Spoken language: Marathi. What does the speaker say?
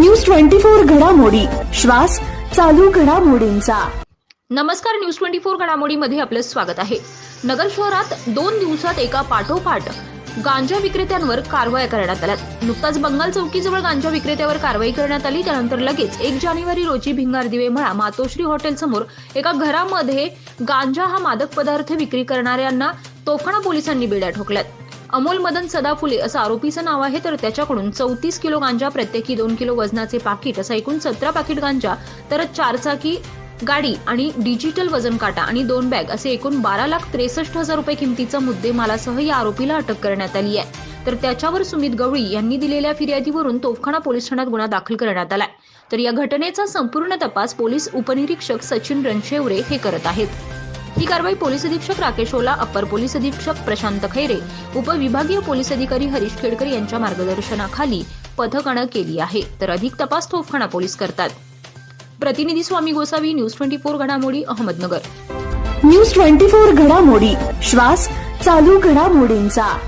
न्यूज ट्वेंटी फोर घडामोडी. श्वास चालू घडामोडींचा. नमस्कार न्यूज ट्वेंटी फोर घडामोडीमध्ये आपलं स्वागत आहे. नगर शहरात दोन दिवसात एका पाठोपाठ गांजा विक्रेत्यांवर कारवाया करण्यात आल्या नुकताच बंगाल चौकीजवळ गांजा विक्रेत्यावर कारवाई करण्यात आली. त्यानंतर लगेच एक जानेवारी रोजी भिंगार दिवे म्हणा मातोश्री हॉटेल समोर एका घरामध्ये गांजा हा मादक पदार्थ विक्री करणाऱ्यांना तोफाणा पोलिसांनी बेड्या ठोकल्यात. अमोल मदन सदाफुले असं आरोपीचं नाव आहे तर त्याच्याकडून चौतीस किलो गांजा प्रत्येकी दोन किलो वजनाचे पाकिट असं एकूण सतरा पाकिट गांजा तर चारचाकी गाडी आणि डिजिटल वजन काटा आणि दोन बॅग असे एकूण बारा लाख त्रेसष्ट हजार रुपये किमतीचा मुद्देमालासह या आरोपीला अटक करण्यात आली आहे. तर त्याच्यावर सुमित गवळी यांनी दिलेल्या फिर्यादीवरून तोफखाना पोलीस ठाण्यात गुन्हा दाखल करण्यात आलाय. तर या घटनेचा संपूर्ण तपास पोलीस उपनिरीक्षक सचिन रणशेवरे हे करत आहेत. ही कारवाई पोलीस अधीक्षक राकेश ओला अप्पर पोलीस अधीक्षक प्रशांत खैरे उपविभागीय पोलीस अधिकारी हरीश खेडकर यांच्या मार्गदर्शनाखाली पथकानं केली आहे. तर अधिक तपास तोफखाना पोलीस करतात. प्रतिनिधी Swami Gosavi news twenty four घडामोडी अहमदनगर. न्यूज ट्वेंटी फोर घडामोडी श्वास चालू घडामोडींचा.